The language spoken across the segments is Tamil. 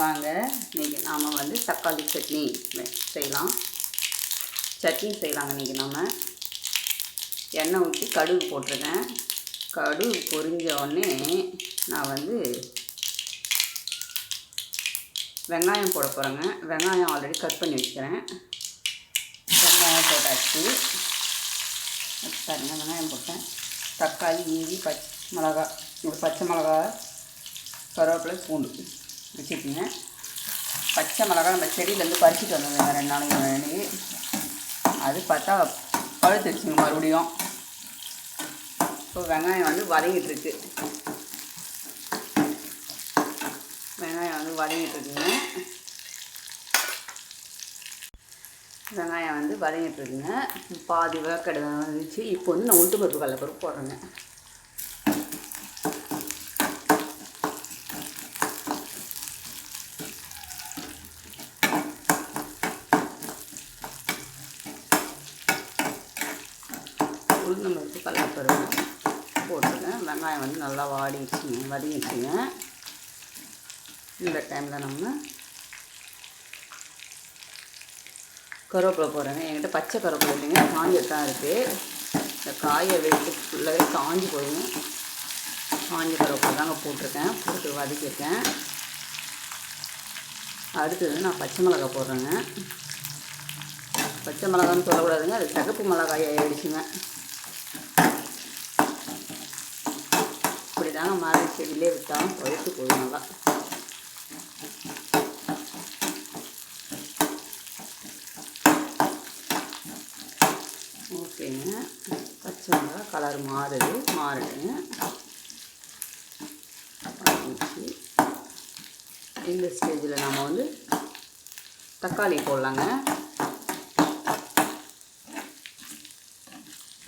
வாங்க இன்றைக்கி நாம் வந்து தக்காளி சட்னி செய்யலாம். சட்னி செய்யலாங்க இன்றைக்கி நாம். எண்ணெய் ஊற்றி கடுகு போட்டிருக்கேன். கடுகு பொரிஞ்ச உடனே நான் வந்து வெங்காயம் போட போகிறேங்க வெங்காயம் ஆல்ரெடி கட் பண்ணி வச்சுக்கிறேன். வெங்காயம் போட்டாச்சு. பாருங்க வெங்காயம் போட்டேன். தக்காளி இஞ்சி பச் மிளகா. ஒரு பச்சை மிளகா கருவேப்பிலை பூண்டு. வச்சுருக்கீங்க. பச்சை மிளகா நம்ம செடியிலேருந்து பறிச்சுட்டு வந்தோம் ரெண்டு நாளைக்கு முன்னாடி. அது பார்த்தா பழுத்துருச்சுங்க மறுபடியும். இப்போ வெங்காயம் வந்து வதங்கிட்டு இருக்கு வெங்காயம் வந்து வதங்கிட்டு இருக்குங்க வெங்காயம் வந்து வதங்கிட்டு இருக்குங்க பாதி வேக்கடை வந்துச்சு இப்போ வந்து நான் உளுத்து பருப்பு கடலப்பருப்பு போடுறேங்க. உளுந்தம் பருப்பு கல்லாப்பருப்பு போட்டுருங்க வெங்காயம் வந்து நல்லா வாடிடுச்சுங்க வதங்கிடுச்சுங்க. இந்த டைமில் நம்ம கருவேப்பிலை போடுறேங்க. என்கிட்ட பச்சை கருவேப்பிலை இல்லைங்க காஞ்சது தான் இருக்குது இந்த காயை வெட்டி ஃபுல்லாகவே காஞ்சி போதுங்க. காஞ்சி கருவேப்பிலை தாங்க போட்டிருக்கேன் போட்டு வதக்கியிருக்கேன். அடுத்தது நான் பச்சை மிளகாய் போடுறேங்க. பச்சை மிளகான்னு சொல்லக்கூடாதுங்க அது தகப்பு மிளகாய் ஆயிடுச்சுங்க. தாங்க மரம் செடியிலே விட்டாலும் பழுத்து போதும் நல்லா. ஓகேங்க பச்சை மிளகா கலர் மாறுது மாறுதுங்க இந்த ஸ்டேஜில் நம்ம வந்து தக்காளி போடலாங்க.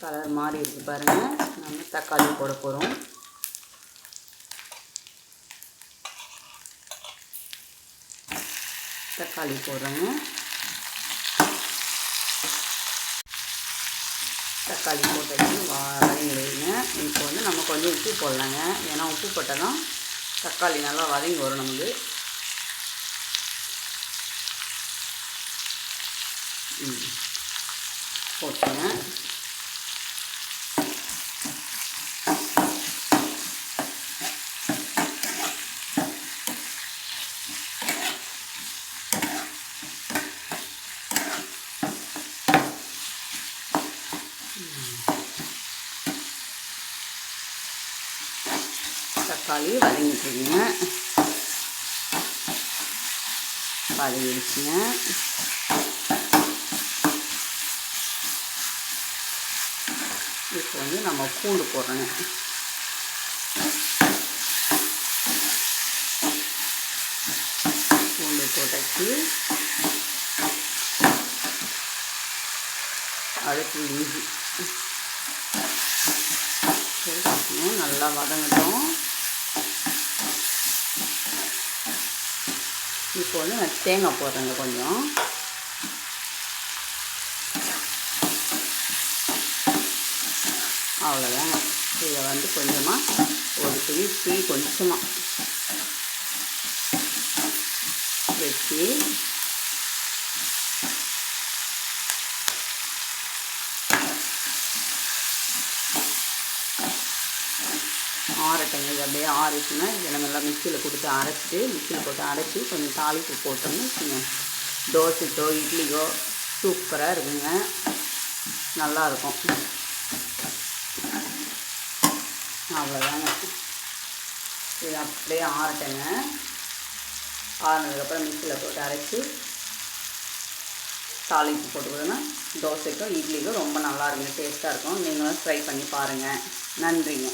கலர் மாறி இருக்கு பாருங்க. நம்ம தக்காளி போட போகிறோம் தக்காளி போடுறோங்க. தக்காளி போட்டு வதங்கிடுங்க இப்போ வந்து நம்ம கொஞ்சம் உப்பு போடலாங்க. ஏன்னா உப்பு போட்டால் தான் தக்காளி நல்லா வதங்கி வரும் நமக்கு. ம். போட்டுங்க தக்காளி வதங்கிட்டுருங்க வதங்கிடுச்சுங்க இப்போ வந்து நம்ம பூண்டு போடுறோங்க. பூண்டு போட்டாச்சு. அடுத்து இஞ்சி. போட்டுக்கணும் நல்லா வதங்கட்டும். இப்போ வந்து நான் தேங்காய் போடுறேங்க கொஞ்சம். அவ்வளோதாங்க இதை வந்து கொஞ்சமாக ஒரு துணி துணி கொஞ்சமாக வச்சு ஆறட்டும் இது அப்படியே ஆறிச்சுன்னா இதை நல்லா மிக்சியில் கொடுத்து அரைச்சிட்டு மிக்சியில் போட்டு அரைச்சி கொஞ்சம் தாளிப்பு போட்டோம்னு வச்சுங்க தோசைக்கோ இட்லிக்கோ சூப்பராக இருக்குங்க. நல்லாயிருக்கும். அவ்வளோதாங்க இது அப்படியே ஆறட்டங்க. ஆறினதுக்கப்புறம் மிக்சியில் போட்டு அரைச்சி தாளிப்பு போட்டு கொடுங்க தோசைக்கும் இட்லிக்கும் ரொம்ப நல்லா இருக்குங்க. டேஸ்ட்டாக இருக்கும். நீங்களும் ட்ரை பண்ணி பாருங்கள் நன்றிங்க.